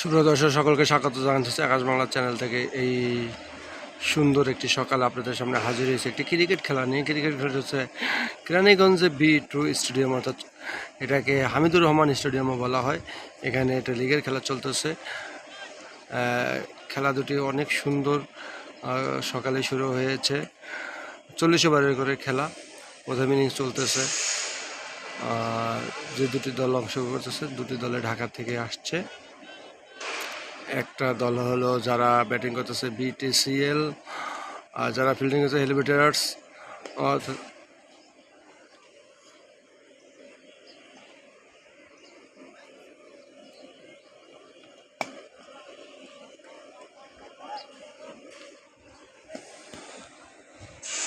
সুপ্রিয় দর্শক সকলকে স্বাগত জানাচ্ছি আকাশ বাংলা চ্যানেল থেকে। এই সুন্দর একটি সকাল আপনাদের সামনে হাজির হয়েছে। একটি ক্রিকেট খেলা নিয়ে। ক্রিকেট খেলা হচ্ছে কেরানীগঞ্জে বি টু স্টেডিয়াম, অর্থাৎ এটাকে হামিদুর রহমান স্টেডিয়ামও বলা হয়। এখানে এটা লিগের খেলা চলতেছে। খেলা দুটি অনেক সুন্দর সকালে শুরু হয়েছে। চল্লিশ ওভারের করে খেলা, প্রথম ইনিংস চলতেছে। আর যে দুটি দল অংশগ্রহণ করতেছে, দুটি দলে ঢাকা থেকে আসছে। একটা দল হলো যারা ব্যাটিং করতেছে বিটিসিএল, আর যারা ফিল্ডিং করছে হেলিমিটার্স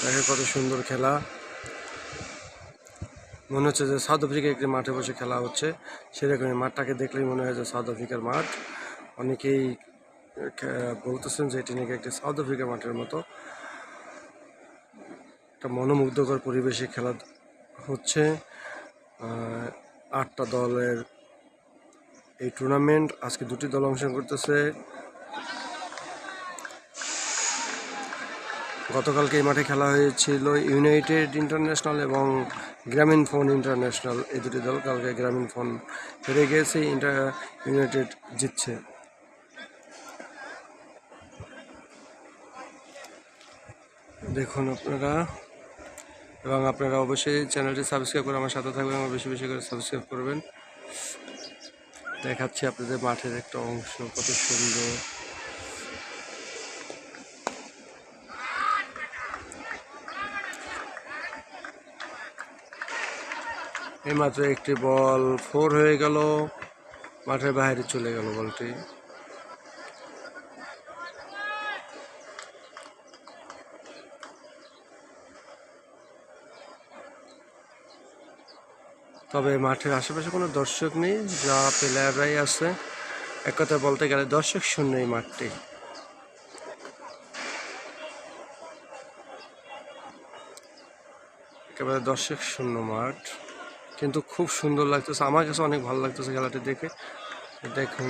দেখে কত সুন্দর খেলা। মনে হচ্ছে যে সাউথ আফ্রিকা একটি মাঠে বসে খেলা হচ্ছে। সেরকমই মাঠটাকে দেখলেই মনে হয় যে সাউথ আফ্রিকার মাঠ। অনেকেই বলতেছেন যে এটি নাকি একটি সাউথ আফ্রিকা মাঠের মতো। একটা মনোমুগ্ধকর পরিবেশে খেলা হচ্ছে। আটটা দলের এই টুর্নামেন্ট আজকে দুটি দল অংশগ্রহণ করতেছে। গতকালকে এই মাঠে খেলা হয়েছিল ইউনাইটেড ইন্টারন্যাশনাল এবং গ্রামীণ ফোন ইন্টারন্যাশনাল এই দুটি দল কালকে গ্রামীণ ফোন হেরে গিয়েছে ইন্টার, ইউনাইটেড জিতছে। দেখুন আপনারা, এবং আপনারা অবশ্যই চ্যানেলটি সাবস্ক্রাইব করে আমার সাথে থাকবেন, আমার বেশি বেশি করে সাবস্ক্রাইব করবেন। দেখাচ্ছি আপনাদের মাঠের একটা অংশ, কত সুন্দর। এইমাত্র একটি বল, ফোর হয়ে গেল, মাঠের বাইরে চলে গেল বলটি। তবে মাঠের আশেপাশে কোনো দর্শক নেই, যা প্লেয়াররাই আছে। এক কথা বলতে গেলে দর্শক শূন্য এই মাঠটি। একেবারে দর্শক শূন্য মাঠ। কিন্তু খুব সুন্দর লাগতেছে, আমার কাছে অনেক ভালো লাগতেছে খেলাটি দেখে। দেখুন।